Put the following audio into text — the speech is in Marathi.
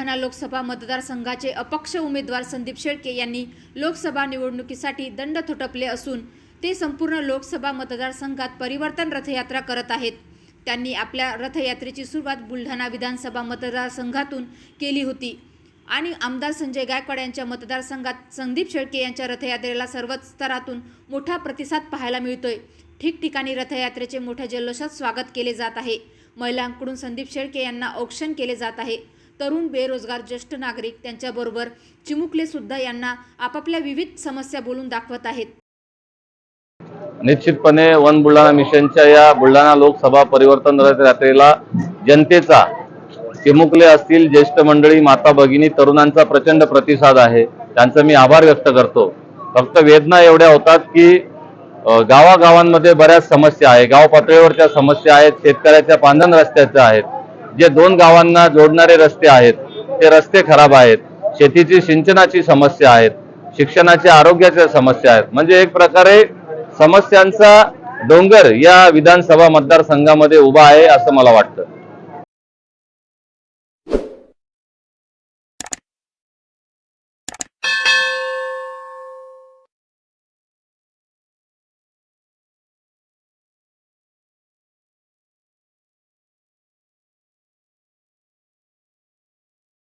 बुलढाणा लोकसभा मतदारसंघाचे अपक्ष उमेदवार संदीप शेळके यांनी लोकसभा निवडणुकीसाठी दंड थोटपले असून ते संपूर्ण लोकसभा मतदारसंघात परिवर्तन रथयात्रा करत आहेत. त्यांनी आपल्या रथयात्रेची सुरुवात बुलढाणा विधानसभा मतदारसंघातून केली होती. आणि आमदार संजय गायकवाड यांच्या मतदारसंघात संदीप शेळके यांच्या रथयात्रेला सर्वच स्तरातून मोठा प्रतिसाद पाहायला मिळतोय. ठिकठिकाणी रथयात्रेचे मोठ्या जल्लोषात स्वागत केले जात आहे. महिलांकडून संदीप शेळके यांना औक्षण केले जात आहे. तरुण बेरोजगार ज्येष्ठ नागरिक त्यांच्याबरोबर चिमुकलेसुद्धा यांना आपापल्या विविध समस्या बोलून दाखवत आहेत. निश्चितपणे वन बुलढाणा मिशनच्या या बुलढाणा लोकसभा परिवर्तन यात्रेला जनतेचा चिमुकले असतील ज्येष्ठ मंडळी माता भगिनी तरुणांचा प्रचंड प्रतिसाद आहे. त्यांचा मी आभार व्यक्त करतो. फक्त वेदना एवढ्या होतात की गावागावांमध्ये बऱ्याच समस्या आहे गाव पातळीवरच्या समस्या आहेत शेतकऱ्याच्या पांधन रस्त्याच्या आहेत. जे दोन गावांना जोडणारे रस्ते आहेत ते रस्ते खराब आहेत. शेतीची सिंचनाची समस्या आहेत शिक्षणाच्या आरोग्याच्या समस्या आहेत. म्हणजे एक प्रकारे समस्यांचा डोंगर या विधानसभा मतदारसंघामध्ये उभा आहे असं मला वाटतं.